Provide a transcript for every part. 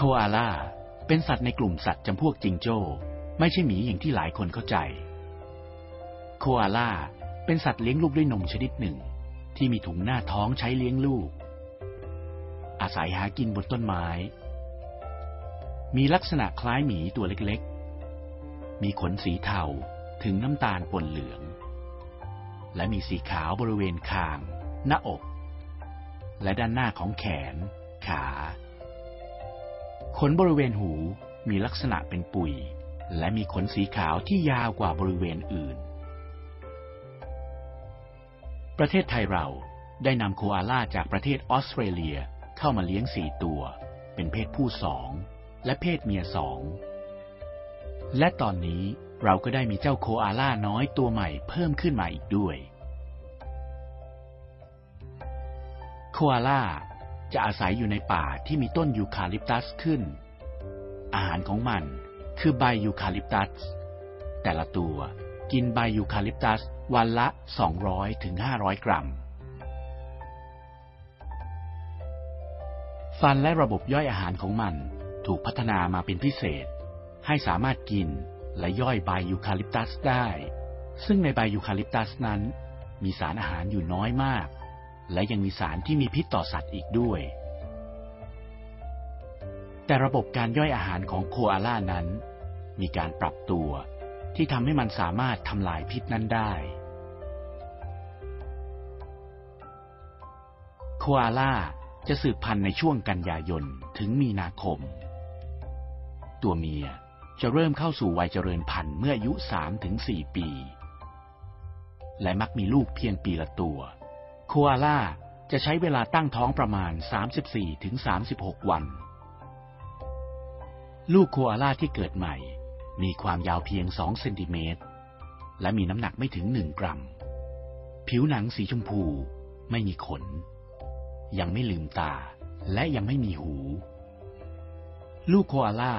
โคอาล่า เป็นสัตว์ในกลุ่มสัตว์จำพวกจิงโจ้ ไม่ใช่หมีอย่างที่หลายคนเข้าใจ โคอาล่าเป็นสัตว์เลี้ยงลูกด้วยนมชนิดหนึ่ง ที่มีถุงหน้าท้องใช้เลี้ยงลูก อาศัยหากินบนต้นไม้ มีลักษณะคล้ายหมีตัวเล็กๆ มีขนสีเทาถึงน้ำตาลปนเหลือง และมีสีขาวบริเวณคาง หน้าอก และด้านหน้าของแขน ขา ขนบริเวณหูมีลักษณะเป็นปุย และมีขนสีขาวที่ยาวกว่าบริเวณอื่น ประเทศไทยเราได้นำโคอาล่าจากประเทศออสเตรเลียเข้ามาเลี้ยงสี่ตัว เป็นเพศผู้สองและเพศเมียสอง และตอนนี้เราก็ได้มีเจ้าโคอาล่าน้อยตัวใหม่เพิ่มขึ้นมาอีกด้วย โคอาล่า จะอาศัยอยู่ในป่าที่มีต้นยูคาลิปตัสขึ้น อาหารของมันคือใบยูคาลิปตัส แต่ละตัวกินใบยูคาลิปตัสวันละ 200ถึง500กรัม ฟันและระบบย่อยอาหารของมันถูกพัฒนามาเป็นพิเศษ ให้สามารถกินและย่อยใบยูคาลิปตัสได้ ซึ่งในใบยูคาลิปตัสนั้น มีสารอาหารอยู่น้อยมาก และยังมีสารที่มีพิษต่อสัตว์อีกด้วย แต่ระบบการย่อยอาหารของโคอาล่านั้น มีการปรับตัวที่ทำให้มันสามารถทำลายพิษนั้นได้ โคอาล่าจะสืบพันธุ์ในช่วงกันยายนถึงมีนาคม ตัวเมียจะเริ่มเข้าสู่วัยเจริญพันธุ์เมื่ออายุ3ถึง4ปี และมักมีลูกเพียงปีละตัว คอาล่าจะใช้เวลาตั้งท้องประมาณ 34ถึง36 วัน ลูกคอาล่าที่เกิดใหม่ มีความยาวเพียง 2 เซนติเมตร และมีน้ำหนักไม่ถึง 1 กรัม ผิวหนังสีชมพู ไม่มีขน ยังไม่ลืมตา และยังไม่มีหู ลูกโคอาล่า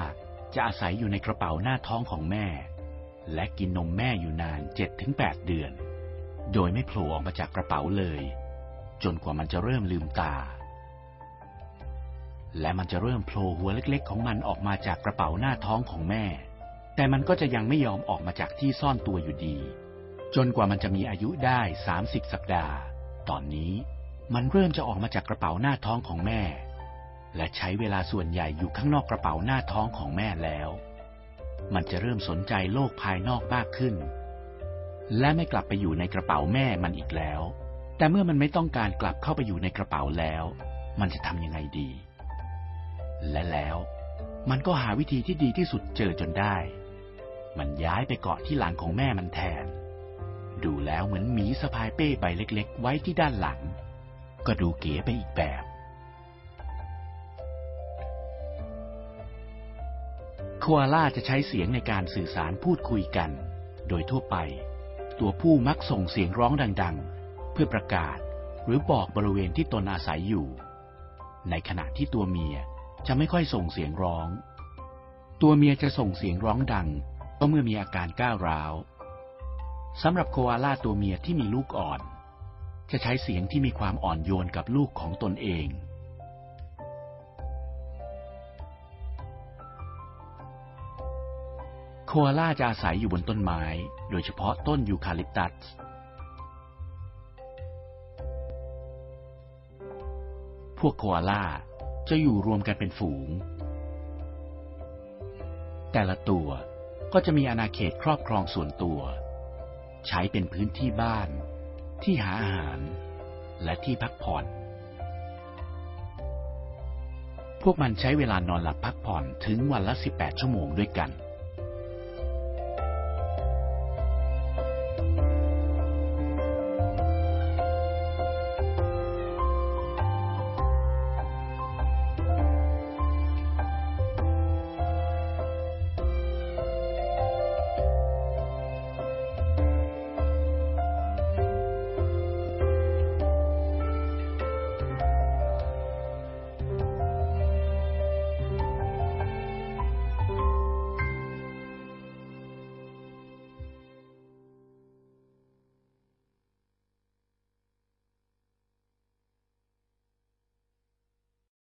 จะอาศัยอยู่ในกระเป๋าหน้าท้องของแม่ และกินนมแม่อยู่นาน 7-8 เดือน โดยไม่โผล่ออกมาจากกระเป๋าเลย จนกว่ามันจะเริ่มลืมตา และมันจะเริ่มโผล่หัวเล็ก ๆ ของมันออกมาจากกระเป๋าหน้าท้องของแม่ แต่มันก็จะยังไม่ยอมออกมาจากที่ซ่อนตัวอยู่ดี จนกว่ามันจะมีอายุได้30สัปดาห์ ตอนนี้มันเริ่มจะออกมาจากกระเป๋าหน้าท้องของแม่ และใช้เวลาส่วนใหญ่อยู่ข้างนอกกระเป๋าหน้าท้องของแม่แล้ว มันจะเริ่มสนใจโลกภายนอกมากขึ้น และไม่กลับไปอยู่ในกระเป๋าแม่มันอีกแล้ว แต่เมื่อมันไม่ต้องการกลับเข้าไปอยู่ในกระเป๋าแล้ว มันจะทำยังไงดี และแล้ว มันก็หาวิธีที่ดีที่สุดเจอจนได้ มันย้ายไปเกาะที่หลังของแม่มันแทน ดูแล้วเหมือนหมีสะพายเป้ใบเล็ก ๆ ไว้ที่ด้านหลัง ก็ดูเก๋ไปอีกแบบโคอาล่าจะใช้เสียงในการสื่อสารพูดคุยกัน โดยทั่วไป ตัวผู้มักส่งเสียงร้องดัง ๆ เพื่อประกาศหรือบอกบริเวณที่ตนอาศัยอยู่ ในขณะที่ตัวเมียจะไม่ค่อยส่งเสียงร้อง ตัวเมียจะส่งเสียงร้องดังก็เมื่อมีอาการก้าวร้าวสำหรับโคอาล่าตัวเมียที่มีลูกอ่อน จะใช้เสียงที่มีความอ่อนโยนกับลูกของตนเอง โคอาล่าจะอาศัยอยู่บนต้นไม้ โดยเฉพาะต้นยูคาลิปตัส พวกโคอาล่าจะอยู่รวมกันเป็นฝูง แต่ละตัวก็จะมีอาณาเขตครอบครองส่วนตัว ใช้เป็นพื้นที่บ้าน ที่หาอาหาร และที่พักผ่อน พวกมันใช้เวลานอนหลับพักผ่อนถึงวันละ 18 ชั่วโมงด้วยกัน